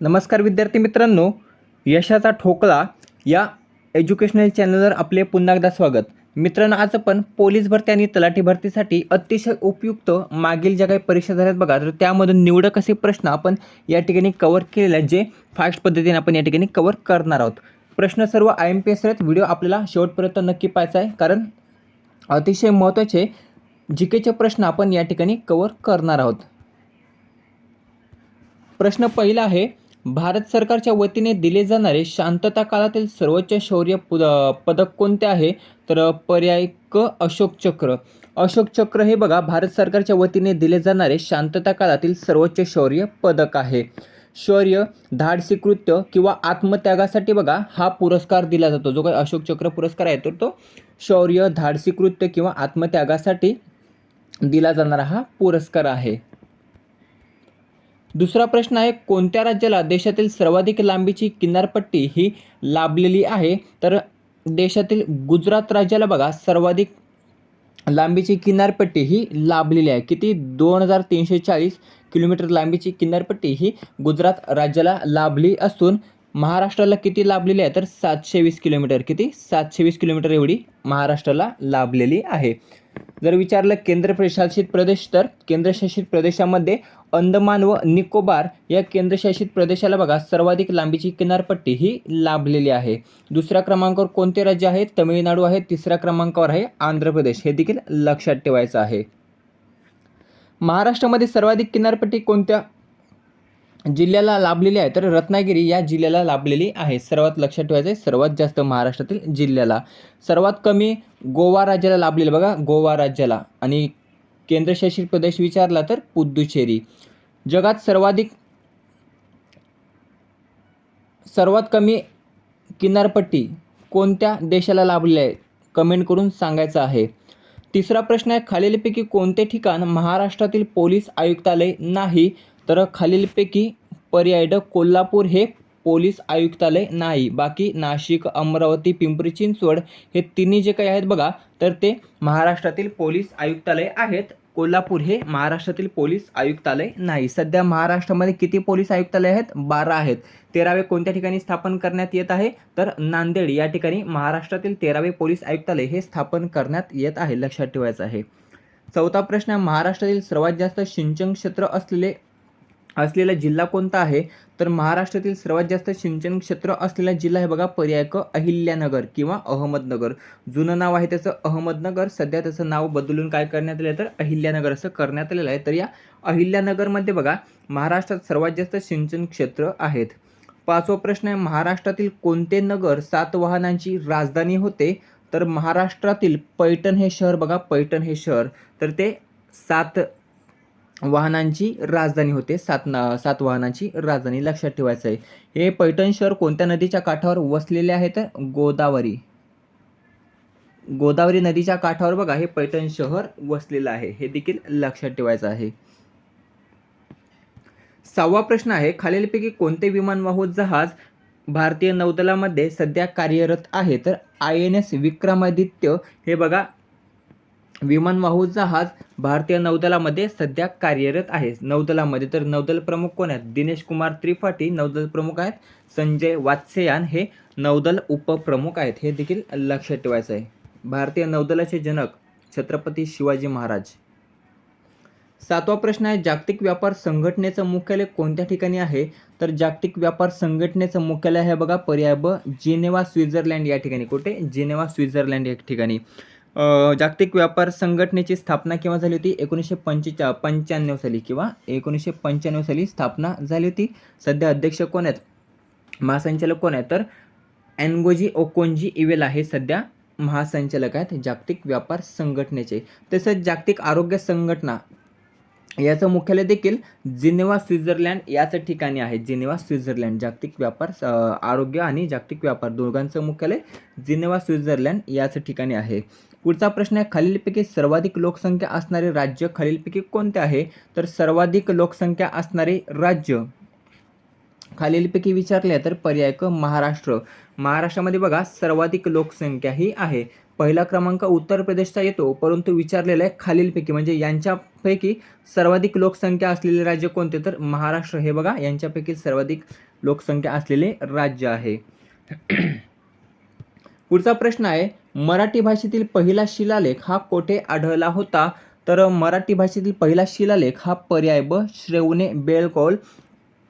नमस्कार विद्यार्थी मित्रांनो यशाचा ठोकळा या एज्युकेशनल चॅनलवर आपले पुन्हा एकदा स्वागत. मित्रांनो आज आपण पोलीस भरती आणि तलाठी भरतीसाठी अतिशय उपयुक्त मागील ज्या काही परीक्षा झाल्यात बघा तर त्यामधून निवडक असे प्रश्न आपण या ठिकाणी कवर केलेले जे फास्ट पद्धतीने आपण या ठिकाणी कवर करणार आहोत. प्रश्न सर्व आय एम पी एस आहेत व्हिडिओ आपल्याला शेवटपर्यंत नक्की पाहायचा आहे कारण अतिशय महत्त्वाचे जी केचे प्रश्न आपण या ठिकाणी कवर करणार आहोत. प्रश्न पहिला आहे भारत सरकारच्या वतीने दिले जाणारे शांतता काळातील सर्वोच्च शौर्य पुद पदक कोणते आहे? तर पर्याय क अशोक चक्र. अशोक चक्र हे बघा भारत सरकारच्या वतीने दिले जाणारे शांतता काळातील सर्वोच्च शौर्य पदक आहे. शौर्य धाडसी कृत्य किंवा आत्मत्यागासाठी बघा हा पुरस्कार दिला जातो. जो काही अशोक चक्र पुरस्कार आहे तर तो शौर्य धाडसी कृत्य किंवा आत्मत्यागासाठी दिला जाणारा हा पुरस्कार आहे. दुसरा प्रश्न आहे कोणत्या राज्याला देशातील सर्वाधिक लांबीची किनारपट्टी ही लाभलेली आहे? तर देशातील गुजरात राज्याला बघा सर्वाधिक लांबीची किनारपट्टी ही लाभलेली आहे. किती? दोन हजार तीनशे चाळीस किलोमीटर लांबीची किनारपट्टी ही गुजरात राज्याला लाभली असून महाराष्ट्राला किती लाभलेली आहे? तर सातशे वीस किलोमीटर. किती? सातशे वीस किलोमीटर एवढी महाराष्ट्राला लाभलेली आहे. जर विचारलं केंद्र प्रशासित प्रदेश तर केंद्रशासित प्रदेशामध्ये अंदमान व निकोबार या केंद्रशासित प्रदेशाला बघा सर्वाधिक लांबीची किनारपट्टी ही लाभलेली आहे. दुसऱ्या क्रमांकावर कोणते राज्य आहे? तमिळनाडू आहे. तिसऱ्या क्रमांकावर आहे आंध्र प्रदेश. हे देखील लक्षात ठेवायचं आहे. महाराष्ट्रामध्ये सर्वाधिक किनारपट्टी कोणत्या जिल्ह्याला लाभलेली आहे? तर रत्नागिरी या जिल्ह्याला लाभलेली आहे. सर्वात लक्षात ठेवायचं आहे सर्वात जास्त महाराष्ट्रातील जिल्ह्याला. सर्वात कमी गोवा राज्याला लाभलेलं बघा गोवा राज्याला. आणि केंद्रशासित प्रदेश विचारला तर पुद्दुचेरी जगात सर्वाधिक सर्वात कमी किनारपट्टी कोणत्या देशाला लाभली आहे? कमेंट करून सांगायचं आहे. तिसरा प्रश्न आहे खालीलपैकी कोणते ठिकाण महाराष्ट्रातील पोलीस आयुक्तालय नाही? तर खालीलपैकी पर्याय ड कोल्हापूर हे पोलीस आयुक्तालय नाही. बाकी नाशिक अमरावती पिंपरी चिंचवड हे तिन्ही जे काही आहेत बघा तर ते महाराष्ट्रातील पोलीस आयुक्तालय आहेत. कोल्हापूर हे महाराष्ट्रातील पोलीस आयुक्तालय नाही. सध्या महाराष्ट्रामध्ये किती पोलीस आयुक्तालय आहेत? बारा आहेत. तेरावे कोणत्या ठिकाणी स्थापन करण्यात येत आहे? तर नांदेड या ठिकाणी महाराष्ट्रातील तेरावे पोलीस आयुक्तालय हे स्थापन करण्यात येत आहे लक्षात ठेवायचं आहे. चौथा प्रश्न महाराष्ट्रातील सर्वात जास्त सिंचन क्षेत्र असलेले असलेला जिल्हा कोणता आहे? तर महाराष्ट्रातील सर्वात जास्त सिंचन क्षेत्र असलेला जिल्हा आहे बघा पर्याय क अहिल्यानगर किंवा अहमदनगर. जुनं नाव आहे त्याचं अहमदनगर. सध्या त्याचं नाव बदलून काय करण्यात आलं आहे तर अहिल्यानगर असं करण्यात आलेलं आहे. तर या अहिल्यानगरमध्ये बघा महाराष्ट्रात सर्वात जास्त सिंचन क्षेत्र आहेत. पाचवा प्रश्न आहे महाराष्ट्रातील कोणते नगर सात वाहनांची राजधानी होते? तर महाराष्ट्रातील पैठण हे शहर बघा पैठण हे शहर. तर ते सात वाहनांची राजधानी होते. सात ना सात वाहनांची राजधानी लक्षात ठेवायचं आहे. हे पैठण शहर कोणत्या नदीच्या काठावर वसलेले आहे तर गोदावरी. गोदावरी नदीच्या काठावर बघा हे पैठण शहर वसलेलं आहे. हे देखील लक्षात ठेवायचं आहे. सहावा प्रश्न आहे खालीलपैकी कोणते विमानवाहू जहाज भारतीय नौदलामध्ये सध्या कार्यरत आहे? तर आय एन एस विक्रमादित्य हे बघा विमानवाहूचा जहाज भारतीय नौदलामध्ये सध्या कार्यरत आहे. नौदलामध्ये तर नौदल प्रमुख कोण आहेत? दिनेश कुमार त्रिपाठी नौदल प्रमुख आहेत संजय वात्सेयान. हे नौदल उपप्रमुख आहेत. हे देखील लक्षात ठेवायचं आहे. भारतीय नौदलाचे जनक छत्रपती शिवाजी महाराज. सातवा प्रश्न आहे जागतिक व्यापार संघटनेचं मुख्यालय कोणत्या ठिकाणी आहे? तर जागतिक व्यापार संघटनेचं मुख्यालय आहे बघा पर्याय ब जिनेवा स्वित्झर्लंड या ठिकाणी. कुठे? जिनेवा स्वित्झर्लंड या ठिकाणी. जागतिक व्यापार संघटनेची स्थापना केव्हा झाली होती? एकोणीसशे पंचेचा पंच्याण्णव साली किंवा एकोणीसशे पंच्याण्णव साली स्थापना झाली होती. सध्या अध्यक्ष कोण आहेत? महासंचालक कोण आहेत? तर अँगोजी ओकोंजी इवेला हे सध्या महासंचालक आहेत जागतिक व्यापार संघटनेचे. तसंच जागतिक आरोग्य संघटना याचं मुख्यालय देखील जिनेवा स्वित्झर्लंड याच ठिकाणी आहे. जिनेवा स्वित्झर्लंड जागतिक व्यापार आरोग्य आणि जागतिक व्यापार दोघांचं मुख्यालय जिनेवा स्वित्झर्लंड याच ठिकाणी आहे. पुढचा प्रश्न आहे खालीलपैकी सर्वाधिक लोकसंख्या असणारे राज्य खालीलपैकी कोणते आहे? तर सर्वाधिक लोकसंख्या असणारे राज्य. खालीलपैकी विचारले तर पर्याय क महाराष्ट्र. महाराष्ट्रामध्ये बघा सर्वाधिक लोकसंख्या ही आहे. पहिला क्रमांक उत्तर प्रदेशचा येतो परंतु विचारलेला आहे खालीलपैकी म्हणजे यांच्यापैकी सर्वाधिक लोकसंख्या असलेले राज्य कोणते? तर महाराष्ट्र हे बघा यांच्यापैकी सर्वाधिक लोकसंख्या असलेले राज्य आहे. पुढचा प्रश्न आहे मराठी भाषेतील पहिला शिलालेख हा कोठे आढळला होता? तर मराठी भाषेतील पहिला शिलालेख हा पर्याय ब श्रवणे बेळकोल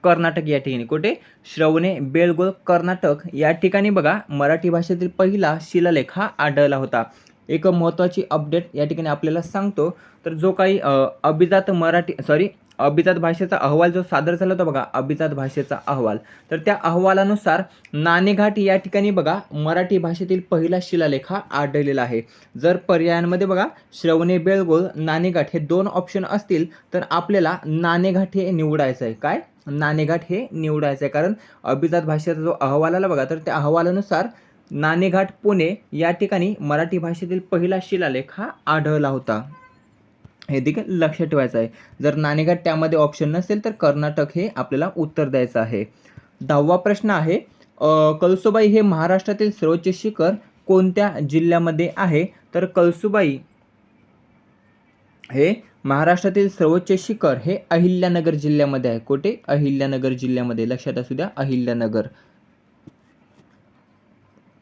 कर्नाटक या ठिकाणी. कुठे? श्रवणे बेळगोळ कर्नाटक या ठिकाणी बघा मराठी भाषेतील पहिला शिलालेख हा आढळला होता. एक महत्त्वाची अपडेट या ठिकाणी आपल्याला सांगतो. तर जो काही अभिजात मराठी सॉरी अभिजात भाषेचा अहवाल जो सादर झाला होता बघा अभिजात भाषेचा अहवाल. तर त्या अहवालानुसार नाणेघाट या ठिकाणी बघा मराठी भाषेतील पहिला शिलालेख हा आढळलेला आहे. जर पर्यायांमध्ये बघा श्रवणे बेळगोळ नाणेघाट हे दोन ऑप्शन असतील तर आपल्याला नाणेघाट हे निवडायचं आहे. काय? नाणेघाट हे निवडायचं आहे. कारण अभिजात भाषेचा जो अहवाल आला बघा तर त्या अहवालानुसार नाणेघाट पुणे या ठिकाणी मराठी भाषेतील पहिला शिलालेख हा आढळला होता. हे देखील लक्षात ठेवायचं आहे. जर नाणेघाट त्यामध्ये ऑप्शन नसेल तर कर्नाटक हे आपल्याला उत्तर द्यायचं आहे. दहावा प्रश्न आहे अ, कळसुबाई हे महाराष्ट्रातील सर्वोच्च शिखर कोणत्या जिल्ह्यामध्ये आहे? तर कळसुबाई हे महाराष्ट्रातील सर्वोच्च शिखर हे अहिल्यानगर जिल्ह्यामध्ये आहे. कुठे? अहिल्यानगर जिल्ह्यामध्ये. लक्षात असू द्या अहिल्यानगर.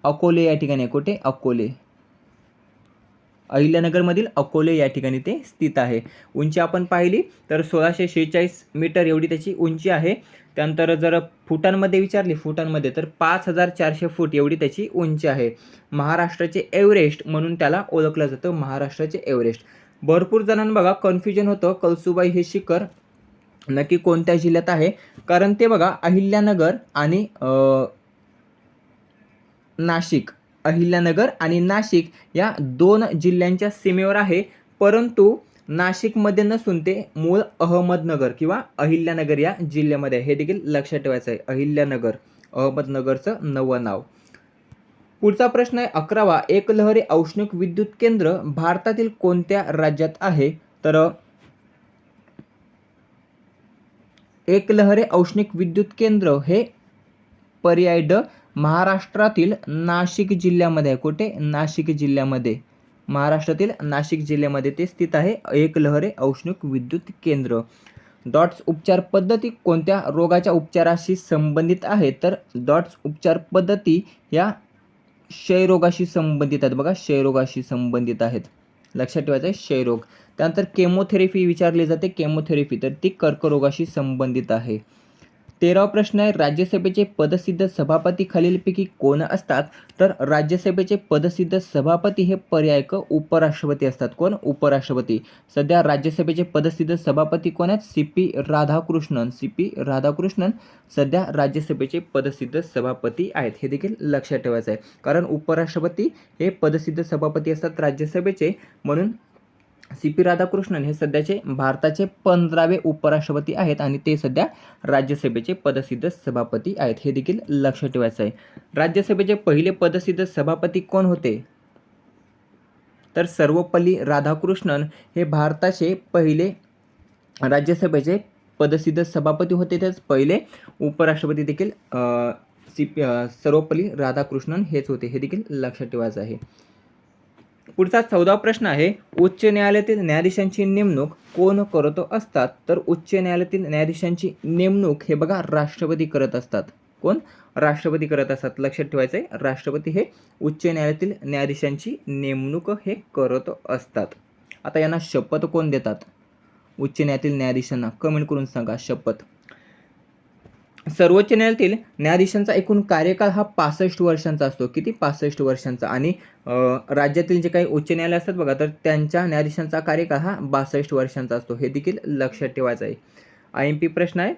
अकोले या ठिकाणी कुठे? अकोले. अहिल्यानगरमधील अकोले या ठिकाणी ते स्थित आहे. उंची आपण पाहिली तर सोळाशे शेहेचाळीस मीटर एवढी त्याची उंची आहे. त्यानंतर जर फुटांमध्ये विचारली फुटांमध्ये तर पाच हजार चारशे फूट एवढी त्याची उंची आहे. महाराष्ट्राचे एव्हरेस्ट म्हणून त्याला ओळखलं जातं महाराष्ट्राचे एव्हरेस्ट. भरपूर जणांना बघा कन्फ्युजन होतं. कळसुबाई हे शिखर नक्की कोणत्या जिल्ह्यात आहे? कारण ते बघा अहिल्यानगर आणि नाशिक. अहिल्यानगर आणि नाशिक या दोन जिल्ह्यांच्या सीमेवर आहे. परंतु नाशिकमध्ये नसून ते मूळ अहमदनगर किंवा अहिल्यानगर या जिल्ह्यामध्ये आहे. हे देखील लक्षात ठेवायचं आहे. अहिल्यानगर अहमदनगरचं नवं नाव. पुढचा प्रश्न आहे अकरावा. एकलहरी औष्णिक विद्युत केंद्र भारतातील कोणत्या राज्यात आहे? तर एकलहरे औष्णिक विद्युत केंद्र हे पर्याय ड महाराष्ट्रातील नाशिक जिल्ह्यामध्ये आहे. कुठे? नाशिक जिल्ह्यामध्ये. महाराष्ट्रातील नाशिक जिल्ह्यामध्ये ते स्थित आहे. एकलहरे औष्णिक विद्युत केंद्र. डॉट्स उपचार पद्धती कोणत्या? रोगाच्या उपचाराशी संबंधित आहे. तर डॉट्स उपचार पद्धती या क्षयरोगाशी संबंधित आहेत. बघा क्षयरोगाशी संबंधित आहेत. लक्षात ठेवायचं आहे क्षयरोग. त्यानंतर केमोथेरपी विचारली जाते. केमोथेरपी तर ती कर्करोगाशी संबंधित आहे. तेरावा प्रश्न आहे राज्यसभेचे पदसिद्ध सभापती खालीलपैकी कोण असतात? तर राज्यसभेचे पदसिद्ध सभापती हे पर्याय क उपराष्ट्रपती असतात. कोण? उपराष्ट्रपती. सध्या राज्यसभेचे पदसिद्ध सभापती कोण आहेत? C P Radhakrishnan. C P Radhakrishnan सध्या राज्यसभेचे पदसिद्ध सभापती आहेत. हे देखील लक्षात ठेवायचं आहे. कारण उपराष्ट्रपती हे पदसिद्ध सभापती असतात राज्यसभेचे. म्हणून सी पी राधाकृष्णन हे सध्याचे भारताचे पंधरावे उपराष्ट्रपती आहेत आणि ते सध्या राज्यसभेचे पदसिद्ध सभापती आहेत. हे देखील लक्षात ठेवायचं आहे. राज्यसभेचे पहिले पदसिद्ध सभापती कोण होते? तर सर्वपल्ली राधाकृष्णन हे भारताचे पहिले राज्यसभेचे पदसिद्ध सभापती होते. तेच पहिले उपराष्ट्रपती देखील सी पी सर्वपल्ली राधाकृष्णन हेच होते. हे देखील लक्षात ठेवायचं आहे. पुढचा चौदा प्रश्न आहे उच्च न्यायालयातील न्यायाधीशांची नेमणूक कोण करत असतात? तर उच्च न्यायालयातील न्यायाधीशांची नेमणूक हे बघा राष्ट्रपती करत असतात. कोण? राष्ट्रपती करत असतात. लक्षात ठेवायचं आहे राष्ट्रपती हे उच्च न्यायालयातील न्यायाधीशांची नेमणूक हे करत असतात. आता यांना शपथ कोण देतात? उच्च न्यायालयातील न्यायाधीशांना कमेंट करून सांगा शपथ. सर्वोच्च न्यायालयातील न्यायाधीशांचा एकूण कार्यकाळ हा पासष्ट वर्षांचा असतो. किती? पासष्ट वर्षांचा. आणि राज्यातील जे काही उच्च न्यायालय असतात बघा तर त्यांच्या न्यायाधीशांचा कार्यकाळ हा बासष्ट वर्षांचा असतो. हे देखील लक्षात ठेवायचं आहे. आय एम पी प्रश्न आहे.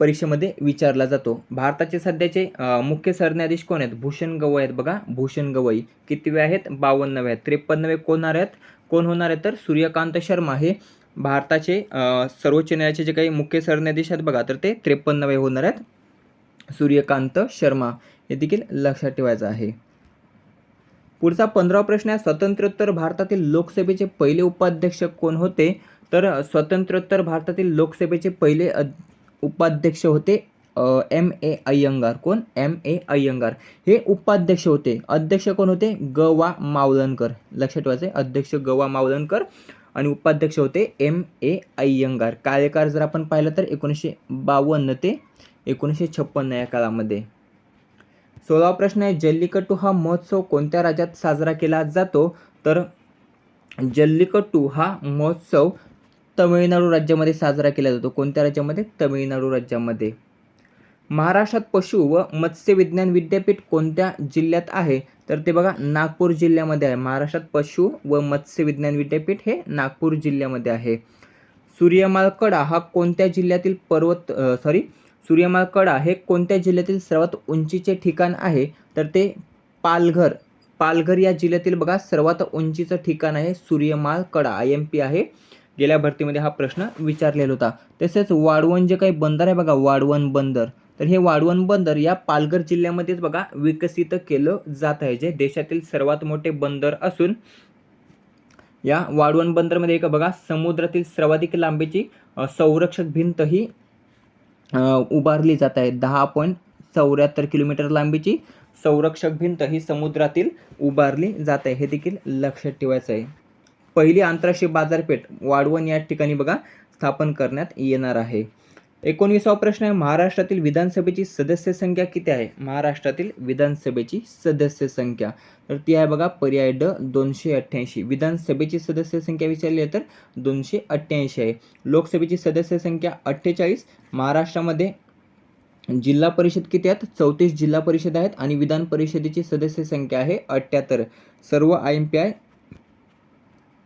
परीक्षेमध्ये विचारला जातो. भारताचे सध्याचे मुख्य सरन्यायाधीश कोण आहेत? भूषण गवई आहेत बघा. भूषण गवई. कितवे आहेत? बावन्नवे आहेत. त्रेपन्नवे कोण होणार आहेत? कोण होणार आहेत? तर सूर्यकांत शर्मा. हे भारताचे सर्वोच्च न्यायालयाचे जे काही मुख्य सरन्यायाधीश आहेत बघा तर ते त्रेपन्नवे होणार आहेत. सूर्यकांत शर्मा हे देखील लक्षात ठेवायचं आहे. पुढचा पंधरावा प्रश्न आहे स्वतंत्रोत्तर भारतातील लोकसभेचे पहिले उपाध्यक्ष कोण होते? तर स्वतंत्रोत्तर भारतातील लोकसभेचे पहिले उपाध्यक्ष होते एम ए अय्यंगार. कोण? M A Ayyangar. हे उपाध्यक्ष होते. अध्यक्ष कोण होते? ग वा मावलनकर लक्षात ठेवायचे अध्यक्ष ग वा मावलनकर आणि उपाध्यक्ष होते एम ए अय्यंगार. कार्यकाळ जर आपण पाहिलं तर एकोणीसशे बावन्न ते एकोणीसशे छप्पन्न या काळामध्ये सोळावा प्रश्न आहे जल्लिकट्टू हा महोत्सव कोणत्या राज्यात साजरा केला जातो? तर जल्लिकट्टू हा महोत्सव तमिळनाडू राज्यामध्ये साजरा केला जातो. कोणत्या राज्यामध्ये? तमिळनाडू राज्यामध्ये. महाराष्ट्रात पशु व मत्स्य विज्ञान विद्यापीठ कोणत्या जिल्ह्यात आहे? तर ते बघा नागपूर जिल्ह्यामध्ये आहे. महाराष्ट्रात पशु व मत्स्य विज्ञान विद्यापीठ हे नागपूर जिल्ह्यामध्ये आहे. सूर्यमालकडा हा कोणत्या जिल्ह्यातील पर्वत सॉरी सूर्यमालकडा हे कोणत्या जिल्ह्यातील सर्वात उंचीचे ठिकाण आहे? तर ते पालघर पालघर या जिल्ह्यातील बघा सर्वात उंचीचं ठिकाण आहे सूर्यमालकडा आय एम पी आहे. गेल्या भरतीमध्ये हा प्रश्न विचारलेला होता. तसेच वाढवण जे काही बंदर आहे बघा वाढवण बंदर. तर हे वाढवण बंदर या पालघर जिल्ह्यामध्येच बघा विकसित केलं जात आहे जे देशातील सर्वात मोठे बंदर असून या वाढवण बंदरमध्ये एक बघा समुद्रातील सर्वाधिक लांबीची संरक्षक भिंत ही उभारली जात आहे. दहा पॉईंट चौऱ्याहत्तर किलोमीटर लांबीची संरक्षक भिंत ही समुद्रातील उभारली जात आहे. हे देखील लक्षात ठेवायचं आहे. पहिली आंतरराष्ट्रीय बाजारपेठ वाढवण या ठिकाणी बघा स्थापन करण्यात येणार आहे. एकोणीसावा प्रश्न आहे महाराष्ट्रातील विधानसभेची सदस्य संख्या किती आहे? महाराष्ट्रातील विधानसभेची सदस्य संख्या. तर ती आहे बघा पर्याय ड दोनशे अठ्ठ्याऐंशी. विधानसभेची सदस्य संख्या विचारली आहे तर दोनशे अठ्ठ्याऐंशी आहे. लोकसभेची सदस्य संख्या अठ्ठेचाळीस. महाराष्ट्रामध्ये जिल्हा परिषद किती आहेत? चौतीस जिल्हा परिषद आहेत आणि विधान परिषदेची सदस्य संख्या आहे अठ्ठ्याहत्तर. सर्व आय एम पी आय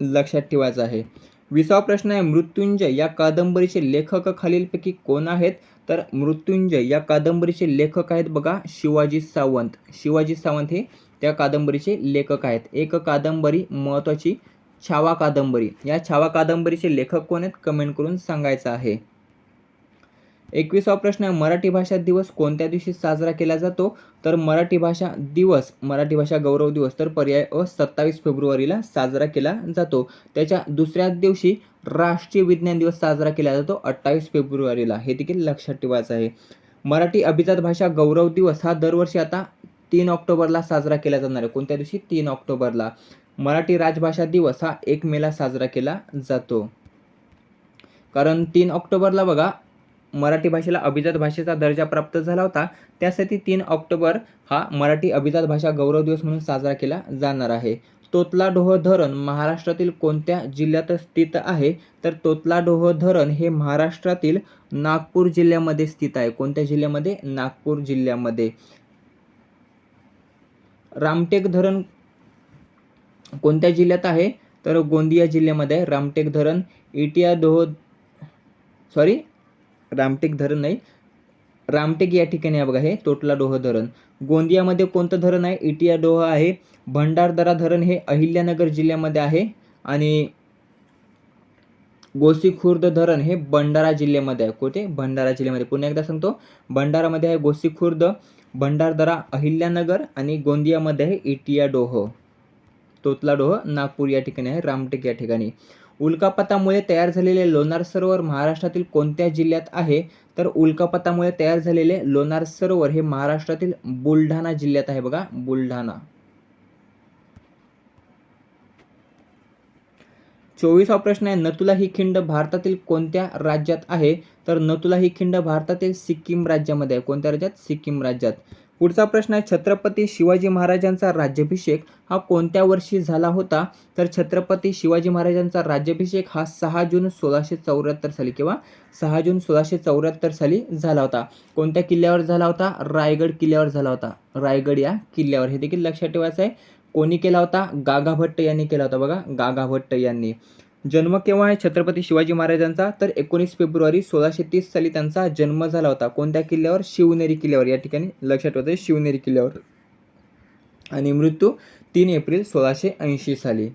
लक्षात ठेवायचं आहे. विसावा प्रश्न आहे मृत्युंजय या कादंबरीचे लेखक खालीलपैकी कोण आहेत? तर मृत्युंजय या कादंबरीचे लेखक आहेत बघा शिवाजी सावंत. शिवाजी सावंत हे त्या कादंबरीचे लेखक आहेत. एक कादंबरी महत्त्वाची छावा कादंबरी. या छावा कादंबरीचे लेखक कोण आहेत? कमेंट करून सांगायचं आहे. एकविसावा प्रश्न आहे मराठी भाषा दिवस कोणत्या दिवशी साजरा केला जातो? तर मराठी भाषा दिवस मराठी भाषा गौरव दिवस तर पर्याय अ सत्तावीस फेब्रुवारीला साजरा केला जातो. त्याच्या दुसऱ्या दिवशी राष्ट्रीय विज्ञान दिवस साजरा केला जातो अठ्ठावीस फेब्रुवारीला. हे देखील लक्षात ठेवायचं आहे. मराठी अभिजात भाषा गौरव दिवस हा दरवर्षी आता तीन ऑक्टोबरला साजरा केला जाणार आहे. कोणत्या दिवशी? तीन ऑक्टोबरला. मराठी राजभाषा दिवस हा एक मेला साजरा केला जातो. कारण तीन ऑक्टोबरला बघा मराठी भाषेला अभिजात भाषेचा दर्जा प्राप्त झाला होता. त्यासाठी तीन ऑक्टोबर हा मराठी अभिजात भाषा गौरव दिवस म्हणून साजरा केला जाणार आहे. तोतलाडोह धरण महाराष्ट्रातील कोणत्या जिल्ह्यात स्थित आहे? तर तोतलाडोह धरण हे महाराष्ट्रातील नागपूर जिल्ह्यामध्ये स्थित आहे. कोणत्या जिल्ह्यामध्ये? नागपूर जिल्ह्यामध्ये. रामटेक धरण कोणत्या जिल्ह्यात आहे? तर गोंदिया जिल्ह्यामध्ये रामटेक धरण इटिया दोह सॉरी रामटेक धरण नाही. रामटेक या ठिकाणी आहे बघा हे तोटला डोह धरण. गोंदियामध्ये कोणतं धरण आहे? इटिया डोह आहे. भंडारदरा धरण हे अहिल्यानगर जिल्ह्यामध्ये आहे. आणि गोसीखुर्द धरण हे भंडारा जिल्ह्यामध्ये आहे. कोठे? भंडारा जिल्ह्यामध्ये. पुन्हा एकदा सांगतो. भंडारामध्ये आहे गोसीखुर्द भंडारदरा अहिल्यानगर आणि गोंदियामध्ये आहे इटिया डोह. तोतला डोह नागपूर या ठिकाणी आहे रामटेक या ठिकाणी. उल्कापातामुळे तयार झालेले लोणार सरोवर महाराष्ट्रातील कोणत्या जिल्ह्यात आहे? तर उल्कापातामुळे तयार झालेले लोणार सरोवर हे महाराष्ट्रातील बुलढाणा जिल्ह्यात आहे बघा बुलढाणा. चोवीसा प्रश्न आहे नतुला ही खिंड भारतातील कोणत्या राज्यात आहे? तर नतुला ही खिंड भारतातील सिक्कीम राज्यामध्ये आहे. कोणत्या राज्यात? सिक्कीम राज्यात. पुढचा प्रश्न आहे छत्रपती शिवाजी महाराजांचा राज्याभिषेक हा कोणत्या वर्षी झाला होता? तर छत्रपती शिवाजी महाराजांचा राज्याभिषेक हा सहा जून सोळाशे चौऱ्याहत्तर साली किंवा सहा जून सोळाशे चौऱ्याहत्तर साली झाला होता. कोणत्या किल्ल्यावर झाला होता? रायगड किल्ल्यावर झाला होता. रायगड या किल्ल्यावर. हे देखील लक्षात ठेवायचं आहे. कोणी केला होता? गागाभट्ट यांनी केला होता. बघा गागाभट्ट यांनी. जन्म केव्हा आहे छत्रपती शिवाजी महाराजांचा? तर एकोणीस फेब्रुवारी सोळाशे तीस साली त्यांचा जन्म झाला होता. कोणत्या किल्ल्यावर? शिवनेरी किल्ल्यावर. या ठिकाणी लक्षात ठेवायचं शिवनेरी किल्ल्यावर. आणि मृत्यू तीन एप्रिल सोळाशे ऐंशी साली.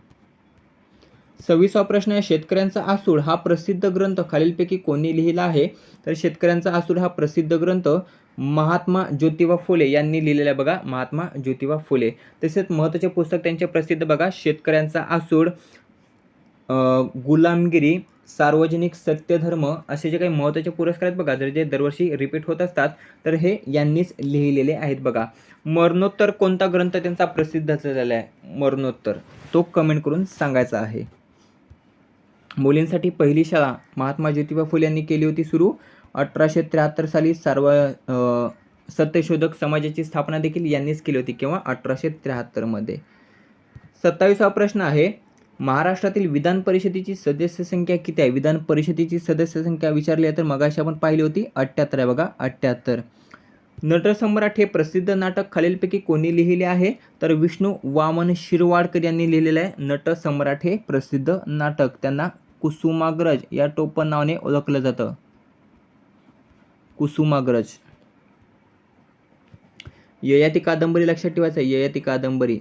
सव्वीसवा प्रश्न आहे शेतकऱ्यांचा आसूड हा प्रसिद्ध ग्रंथ खालीलपैकी कोणी लिहिला आहे? तर शेतकऱ्यांचा आसूड हा प्रसिद्ध ग्रंथ महात्मा ज्योतिबा फुले यांनी लिहिलेला बघा. महात्मा ज्योतिबा फुले. तसेच महत्त्वाचे पुस्तक त्यांचे प्रसिद्ध बघा. शेतकऱ्यांचा आसूड गुलामगिरी सार्वजनिक सत्यधर्म असे जे काही महत्त्वाचे पुरस्कार आहेत बघा जर जे दरवर्षी रिपीट होत असतात तर हे यांनीच लिहिलेले आहेत बघा. मरणोत्तर कोणता ग्रंथ त्यांचा प्रसिद्ध झालेला आहे? मरणोत्तर. तो कमेंट करून सांगायचा आहे. मुलींसाठी पहिली शाळा महात्मा ज्योतिबा फुले यांनी केली होती सुरू. अठराशे त्र्याहत्तर साली सार्व सत्यशोधक समाजाची स्थापना देखील यांनीच केली होती किंवा अठराशे त्र्याहत्तरमध्ये. सत्तावीसावा प्रश्न आहे महाराष्ट्रातील विधान परिषदेची सदस्य संख्या किती आहे? विधान परिषदेची सदस्य संख्या विचारली आहे तर मगाशी आपण पाहिली होती अठ्ठ्याहत्तर आहे बघा अठ्ठ्याहत्तर नटसम्राट हे प्रसिद्ध नाटक खालीलपैकी कोणी लिहिले आहे? तर विष्णू वामन शिरवाडकर यांनी लिहिलेलं आहे नटसम्राट हे प्रसिद्ध नाटक. त्यांना कुसुमाग्रज या टोपण नावाने ओळखलं जातं. कुसुमाग्रज. ययाती कादंबरी लक्षात ठेवायचं ययाती कादंबरी.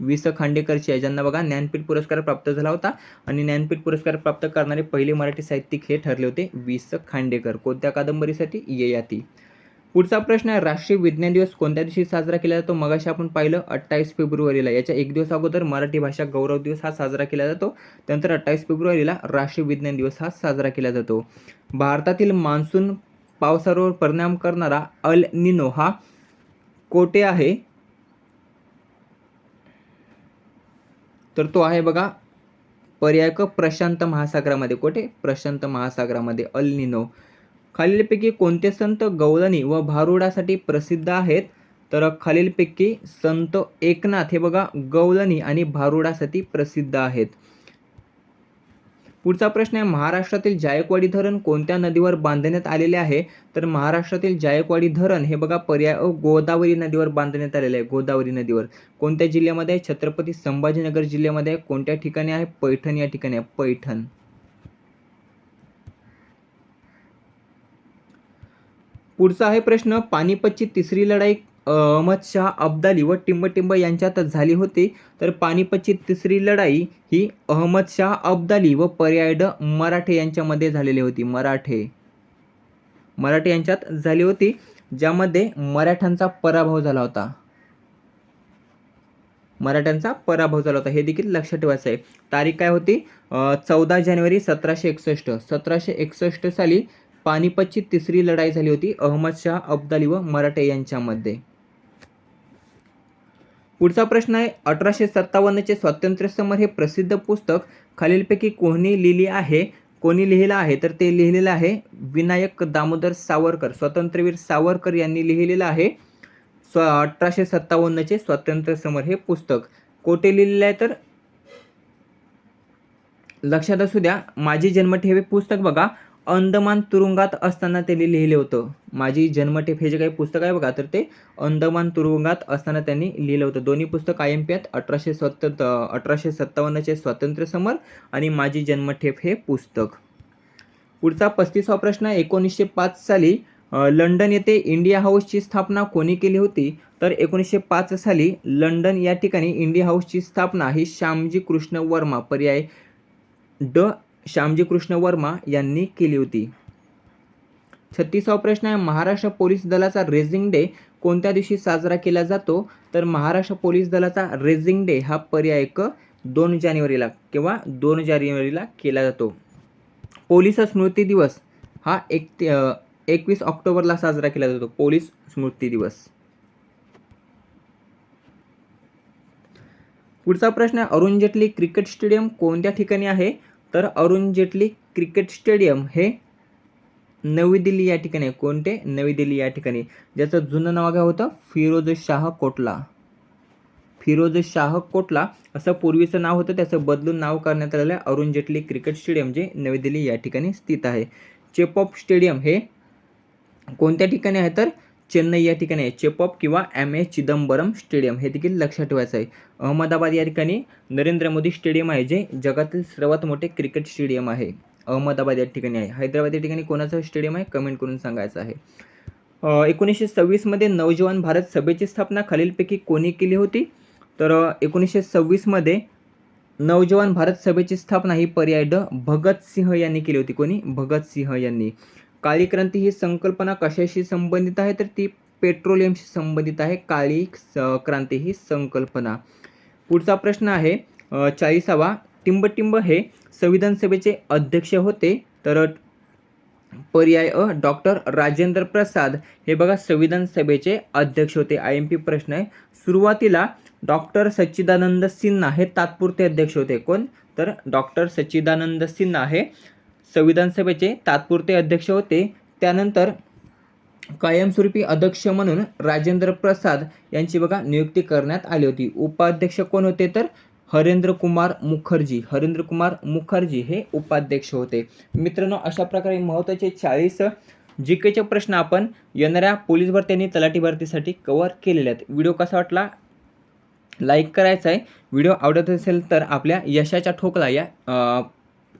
वि स खांडेकरची आहे ज्यांना बघा ज्ञानपीठ पुरस्कार प्राप्त झाला होता. आणि ज्ञानपीठ पुरस्कार प्राप्त करणारे पहिले मराठी साहित्यिक हे ठरले होते वि स खांडेकर. कोणत्या कादंबरीसाठी? ययाती. पुढचा प्रश्न आहे राष्ट्रीय विज्ञान दिवस कोणत्या दिवशी साजरा केला जातो? मगाशी आपण पाहिलं अठ्ठावीस फेब्रुवारीला. याच्या एक दिवस अगोदर मराठी भाषा गौरव दिवस हा साजरा केला जातो. त्यानंतर अठ्ठावीस फेब्रुवारीला राष्ट्रीय विज्ञान दिवस हा साजरा केला जातो. भारतातील मान्सून पावसावर परिणाम करणारा अल निनो हा कोठे आहे? तर तो आहे बघा पर्याय क प्रशांत महासागरामध्ये कोठे? प्रशांत महासागरामध्ये अल निनो खालीलपैकी कोणते संत गौलनी व भारुडासाठी प्रसिद्ध आहेत? तर खालीलपैकी संत एकनाथ हे बघा गौलनी आणि भारुडासाठी प्रसिद्ध आहेत. पुढचा प्रश्न आहे महाराष्ट्रातील जायकवाडी धरण कोणत्या नदीवर बांधण्यात आलेले आहे? तर महाराष्ट्रातील जायकवाडी धरण हे बघा पर्याय गोदावरी नदीवर बांधण्यात आलेले आहे गोदावरी नदीवर. कोणत्या जिल्ह्यामध्ये आहे? छत्रपती संभाजीनगर जिल्ह्यामध्ये आहे. कोणत्या ठिकाणी आहे? पैठण या ठिकाणी आहे. पैठण. पुढचा आहे प्रश्न पानिपतची तिसरी लढाई अहमदशाह अहमद अब्दाली व टिंबटिंब यांच्यात झाली होती. तर पानिपतची तिसरी लढाई ही अहमद अब्दाली व पर्यायड मराठे यांच्यामध्ये झालेली होती. मराठे. मराठे यांच्यात झाली होती ज्यामध्ये मराठ्यांचा पराभव झाला होता. मराठ्यांचा पराभव झाला होता. हे देखील लक्षात ठेवायचं आहे. तारीख काय होती? चौदा जानेवारी सतराशे एकसष्ट. सतराशे एकसष्ट साली पानिपतची तिसरी लढाई झाली होती अहमद शाह अब्दाली व मराठे यांच्यामध्ये. पुढचा प्रश्न आहे अठराशे सत्तावन्नचे स्वातंत्र्य समर हे प्रसिद्ध पुस्तक खालीलपैकी कोणी लिहिले आहे? कोणी लिहिलं आहे? तर ते लिहिलेलं आहे विनायक दामोदर सावरकर स्वातंत्र्यवीर सावरकर यांनी लिहिलेलं आहे. स्व अठराशे सत्तावन्नचे स्वातंत्र्य समर हे पुस्तक. कोठे लिहिलेलं आहे तर? लक्षात असू द्या माझी जन्मठेवे पुस्तक बघा. अंदमान तुरुंगात असताना त्यांनी लिहिले होतं. माझी जन्मठेप हे जे काही पुस्तक आहे बघा तर ते अंदमान तुरुंगात असताना त्यांनी लिहिलं होतं. दोन्ही पुस्तक आय एम पी आहेत अठराशे स्वतंत्र अठराशे सत्तावन्नचे स्वातंत्र्य समर आणि माझी जन्मठेप हे पुस्तक. पुढचा पस्तीसवा प्रश्न एकोणीसशे पाच साली लंडन येथे इंडिया हाऊसची स्थापना कोणी केली होती? तर एकोणीसशे पाच साली लंडन या ठिकाणी इंडिया हाऊसची स्थापना ही श्यामजी कृष्ण वर्मा पर्याय ड श्यामजी कृष्ण वर्मा यांनी केली होती. छत्तीसावा प्रश्न आहे महाराष्ट्र पोलीस दलाचा रेझिंग डे कोणत्या दिवशी साजरा केला जातो? तर महाराष्ट्र पोलीस दलाचा रेझिंग डे हा पर्याय क दोन जानेवारीला किंवा दोन जानेवारीला केला जातो. पोलीस स्मृती दिवस हा एक ते- एकवीस ऑक्टोबरला साजरा केला जातो. पोलीस स्मृती दिवस. पुढचा प्रश्न आहे अरुण जेटली क्रिकेट स्टेडियम कोणत्या ठिकाणी आहे? तर अरुण जेटली क्रिकेट स्टेडियम हे नवी दिल्ली या ठिकाणी आहे. कोणते? नवी दिल्ली या ठिकाणी. ज्याचं जुनं नाव काय होतं? फिरोज शाह कोटला. फिरोज शाह कोटला असं पूर्वीचं नाव होतं. त्याचं बदलून नाव करण्यात आलेलं आहे अरुण जेटली क्रिकेट स्टेडियम जे नवी दिल्ली या ठिकाणी स्थित आहे. चेपॉप स्टेडियम हे कोणत्या ठिकाणी आहे? तर चेन्नई या ठिकाणी आहे. चेपॉप किंवा एम ए चिदंबरम स्टेडियम हे देखील लक्षात ठेवायचं आहे. अहमदाबाद या ठिकाणी नरेंद्र मोदी स्टेडियम आहे जे जगातील सर्वात मोठे क्रिकेट स्टेडियम आहे. अहमदाबाद या ठिकाणी आहे. हैदराबाद या ठिकाणी कोणाचं स्टेडियम आहे? कमेंट करून सांगायचं आहे. एकोणीसशे सव्वीसमध्ये नवजवान भारत सभेची स्थापना खालीलपैकी कोणी केली होती? तर एकोणीसशे सव्वीसमध्ये नवजवान भारत सभेची स्थापना ही पर्याय ड भगतसिंह यांनी केली होती. कोणी? भगतसिंह यांनी. काळी क्रांती ही संकल्पना कशाशी संबंधित आहे? तर ती पेट्रोलियमशी संबंधित आहे. काळी स- क्रांती ही संकल्पना. पुढचा प्रश्न आहे चाळीसावा. टिंबटिंब हे संविधान सभेचे अध्यक्ष होते. तर पर्याय अ डॉक्टर राजेंद्र प्रसाद हे बघा संविधान सभेचे अध्यक्ष होते. आय एम पी प्रश्न आहे. सुरुवातीला डॉक्टर सच्चिदानंद सिन्हा हे तात्पुरते अध्यक्ष होते. कोण? तर डॉक्टर सच्चिदानंद सिन्हा हे संविधान सभेचे तात्पुरते अध्यक्ष होते. त्यानंतर कायमस्वरूपी अध्यक्ष म्हणून राजेंद्र प्रसाद यांची बघा नियुक्ती करण्यात आली होती. उपाध्यक्ष कोण होते तर? हरेंद्र कुमार मुखर्जी. हरेंद्र कुमार मुखर्जी हे उपाध्यक्ष होते. मित्रांनो अशा प्रकारे महत्त्वाचे चाळीस जी केचे प्रश्न आपण येणाऱ्या पोलीस भरती आणि तलाठी भरतीसाठी कव्हर केलेले आहेत. व्हिडिओ कसा वाटला? लाईक करायचा आहे. व्हिडिओ आवडत असेल तर आपल्या यशाच्या ठोकला या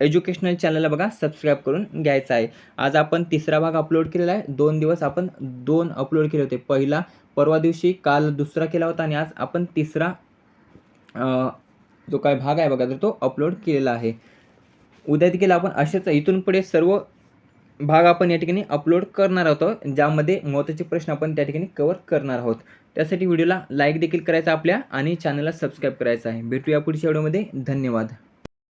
एज्युकेशनल चॅनलला बघा सबस्क्राईब करून घ्यायचा आहे. आज आपण तिसरा भाग अपलोड केलेला आहे. दोन दिवस आपण दोन अपलोड केले होते. पहिला परवा दिवशी काल दुसरा केला होता आणि आज आपण तिसरा जो काय भाग आहे बघा तर तो अपलोड केलेला आहे. उद्या देखील आपण असेच इथून पुढे सर्व भाग आपण या ठिकाणी अपलोड करणार आहोत ज्यामध्ये महत्त्वाचे प्रश्न आपण त्या ठिकाणी कवर करणार आहोत. त्यासाठी व्हिडिओला लाईक देखील करायचा आपल्या आणि चॅनलला सबस्क्राईब करायचं आहे. भेटूया पुढच्या व्हिडिओमध्ये धन्यवाद.